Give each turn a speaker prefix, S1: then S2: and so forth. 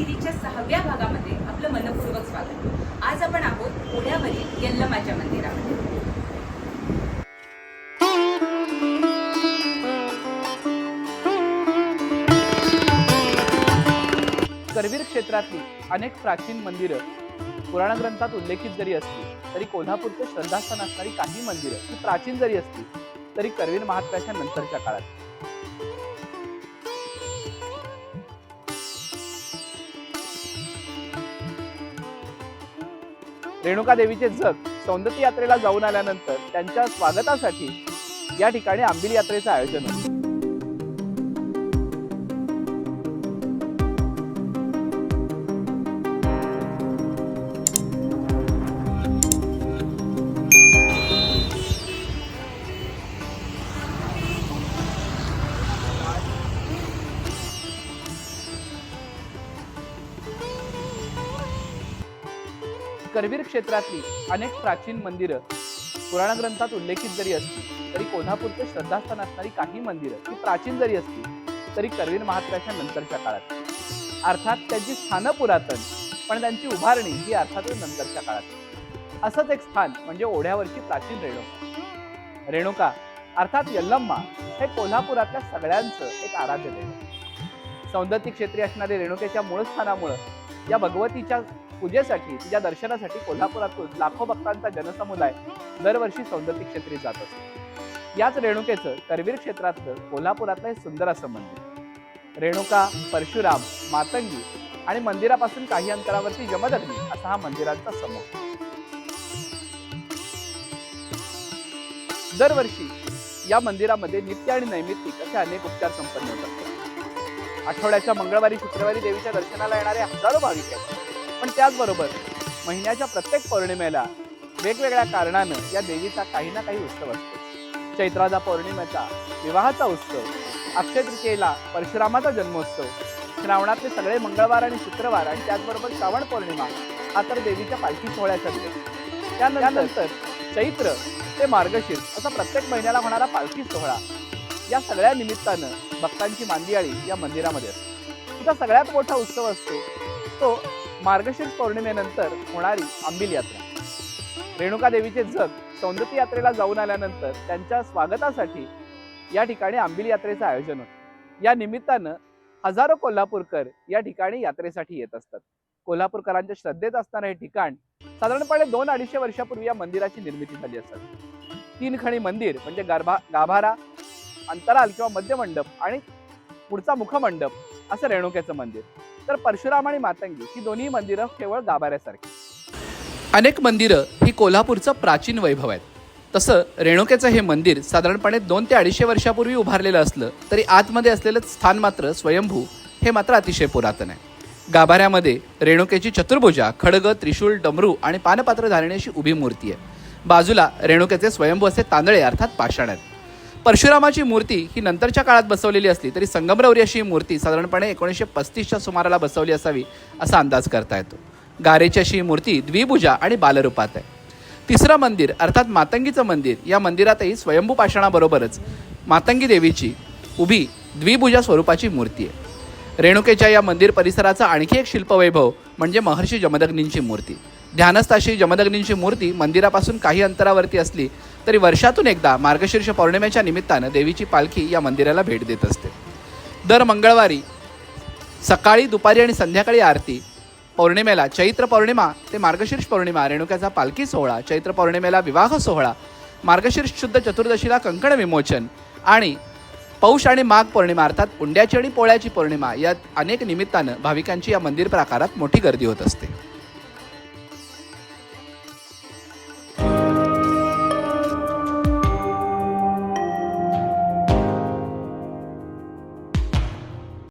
S1: सिरीजच्या सहाव्या भागामध्ये आपलं मनपूर्वक स्वागत. आज आपण आहोत ओढ्यावरील यल्लमाच्या मंदिरामध्ये.
S2: करवीर क्षेत्रातली अनेक प्राचीन मंदिरं पुराण ग्रंथात उल्लेखित जरी असली तरी कोल्हापूरचे श्रद्धास्थान असणारी काही मंदिरं ही प्राचीन जरी असली तरी करवीर महात्म्याच्या नंतरच्या काळात. रेणुका देवीचे जग सौंदती यात्रेला जाऊन आल्यानंतर त्यांच्या स्वागतासाठी या ठिकाणी आंबिल यात्रेचं आयोजन होतं. करवीर क्षेत्रातली अनेक प्राचीन मंदिरं पुराण ग्रंथात उल्लेखित जरी असली तरी कोल्हापूरचे श्रद्धास्थान असणारी काही मंदिरं ही प्राचीन जरी असली तरी करवीर महात्म्याच्या नंतरच्या काळात. अर्थात त्यांची स्थानं पुरातन पण त्यांची उभारणी ही अर्थातच नंतरच्या काळात. असंच एक स्थान म्हणजे ओढ्यावरची प्राचीन रेणुका. रेणुका अर्थात यल्लम्मा हे कोल्हापुरातल्या सगळ्यांचं एक आराध्य दैवत. सौंदर्य क्षेत्री असणारे रेणुकेच्या मूळ स्थानामुळं या भगवतीच्या पूजेसाठी तिच्या दर्शनासाठी कोल्हापुरातून लाखो भक्तांचा जनसमुदाय दरवर्षी सौंदर्य क्षेत्री जात असतो. याच रेणुकेचं करवीर क्षेत्रातलं कोल्हापुरातलं हे सुंदर असं मंदिर. रेणुका परशुराम मातंगी आणि मंदिरापासून काही अंतरावरती यमदग्नी असा हा मंदिरांचा समूह. दरवर्षी या मंदिरामध्ये नित्य आणि नैमित्तिक असे अनेक उपचार संपन्न होतात. आठवड्याच्या मंगळवारी शुक्रवारी देवीच्या दर्शनाला येणारे हजारो भाविक आहेत पण त्याचबरोबर महिन्याच्या प्रत्येक पौर्णिमेला वेगवेगळ्या कारणानं या देवीचा काही ना काही उत्सव असतो. चैत्राचा पौर्णिमेचा विवाहाचा उत्सव अक्षय तृतीयेला परशुरामाचा जन्मोत्सव श्रावणातले सगळे मंगळवार आणि शुक्रवार आणि त्याचबरोबर श्रावण पौर्णिमा हा तर देवीच्या पालखी सोहळ्याचा त्यानंतर चैत्र ते मार्गशीर्ष असा प्रत्येक महिन्याला होणारा पालखी सोहळा या सगळ्या निमित्तानं भक्तांची मांदियाळी या मंदिरामध्ये असते. तिचा सगळ्यात मोठा उत्सव असतो तो मार्गशीर्ष पौर्णिमेनंतर होणारी आंबिल यात्रा. रेणुका देवीचे जग सौंदती यात्रेला जाऊन आल्यानंतर त्यांच्या स्वागतासाठी या ठिकाणी आंबिल यात्रेचं आयोजन होतं. या निमित्तानं हजारो कोल्हापूरकर या ठिकाणी यात्रेसाठी येत असतात. कोल्हापूरकरांच्या श्रद्धेत असणारं हे ठिकाण साधारणपणे दोन अडीचशे वर्षापूर्वी या मंदिराची निर्मिती झाली असतात तीन खणी मंदिर म्हणजे गाभा गाभारा अंतराल किंवा मध्यमंडप आणि पुढचा मुखमंडप असं रेणुकेचं मंदिर. तर परशुराम आणि मातंगी ही दोन्ही मंदिरं केवळ गाभाऱ्यासारखी. अनेक मंदिरं ही कोल्हापूरचं प्राचीन वैभव आहेत. तसं रेणुकेचं हे मंदिर साधारणपणे दोन ते अडीचशे वर्षापूर्वी उभारलेलं असलं तरी आतमध्ये असलेलं स्थान मात्र स्वयंभू हे मात्र अतिशय पुरातन आहे. गाभाऱ्यामध्ये रेणुकेची चतुर्भुजा खडग त्रिशूल डमरू आणि पानपात्र धारण्याची उभी मूर्ती आहे. बाजूला रेणुकेचे स्वयंभू असे तांदळे अर्थात पाषाण आहेत. परशुरामाची मूर्ती ही नंतरच्या काळात बसवलेली असली तरी संगमरवरी अशी ही मूर्ती साधारणपणे एकोणीसशे पस्तीसच्या सुमाराला बसवली असावी असा अंदाज करता येतो. गारेची अशी ही मूर्ती द्विभुजा आणि बालरूपात आहे. तिसरं मंदिर अर्थात मातंगीचं मंदिर या मंदिरातही स्वयंभू पाषाणाबरोबरच मातंगी देवीची उभी द्विभुजा स्वरूपाची मूर्ती आहे. रेणुकेच्या या मंदिर परिसराचा आणखी एक शिल्पवैभव म्हणजे महर्षी जमदग्नींची मूर्ती. ध्यानस्थ अशी जमदग्नींची मूर्ती मंदिरापासून काही अंतरावरती असली तरी वर्षातून एकदा मार्गशीर्ष पौर्णिमेच्या निमित्तानं देवीची पालखी या मंदिराला भेट देत असते. दर मंगळवारी सकाळी दुपारी आणि संध्याकाळी आरती पौर्णिमेला चैत्र पौर्णिमा ते मार्गशीर्ष पौर्णिमा रेणुक्याचा पालखी सोहळा चैत्र पौर्णिमेला विवाह सोहळा मार्गशीर्ष शुद्ध चतुर्दशीला कंकण विमोचन आणि पौष आणि माघ पौर्णिमा अर्थात उंड्याची आणि पोळ्याची पौर्णिमा या अनेक निमित्तानं भाविकांची या मंदिर प्राकारात मोठी गर्दी होत असते.